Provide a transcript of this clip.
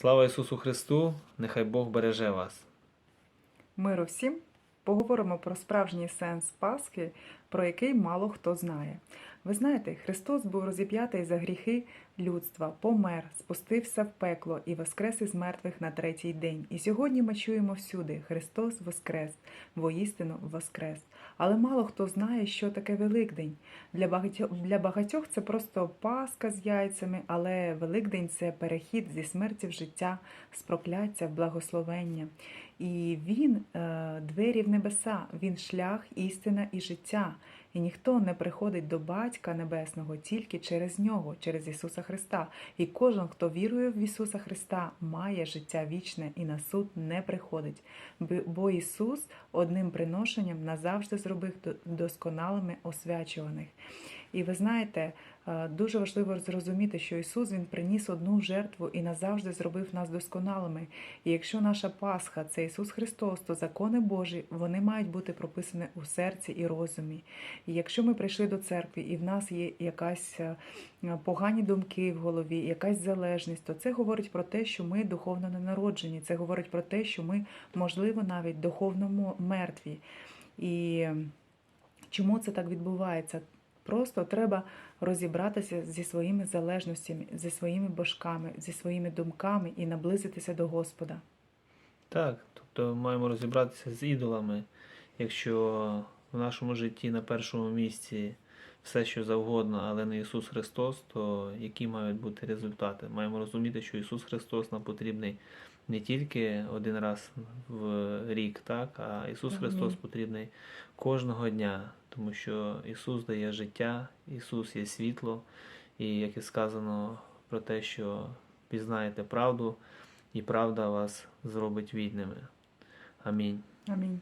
Слава Ісусу Христу! Нехай Бог береже вас. Миру всім! Поговоримо про справжній сенс Пасхи, про який мало хто знає. Ви знаєте, Христос був розіп'ятий за гріхи людства, помер, спустився в пекло і воскрес із мертвих на третій день. І сьогодні ми чуємо всюди: Христос воскрес, воістину воскрес. Але мало хто знає, що таке Великдень. Для багатьох, для багатьох це просто паска з яйцями, але Великдень це перехід зі смерті в життя, з прокляття в благословення. І він е, двері в небеса, він шлях, істина і життя. І ніхто не приходить до Батька Небесного тільки через нього, через Ісуса Христа. І кожен, хто вірує в Ісуса Христа, має життя вічне і на суд не приходить. Бо- Ісус одним приношенням назавжди зробив досконалими освячуваних. І ви знаєте, е, дуже важливо зрозуміти, що Ісус Він приніс одну жертву і назавжди зробив нас досконалими. І якщо наша Пасха це Ісус Христос, то закони Божі вони мають бути прописані у серці і розумі. І якщо ми прийшли до церкви і в нас є якась е, погані думки в голові, якась залежність, то це говорить про те, що ми духовно не народжені. Це говорить про те, що ми, можливо, навіть духовно мертві. І чому це так відбувається? Просто треба розібратися зі своїми залежностями, зі своїми божками, зі своїми думками і наблизитися до Господа. Так, тобто маємо розібратися з ідолами. Якщо в нашому житті на першому місці все, що завгодно, але не Ісус Христос, то які мають бути результати? Маємо розуміти, що Ісус Христос нам потрібний не тільки один раз в рік, так, а Ісус Христос потрібний кожного дня, тому що Ісус дає життя, Ісус є світло, і як і сказано про те, що пізнаєте правду, і правда вас зробить вільними. Амінь. Амінь.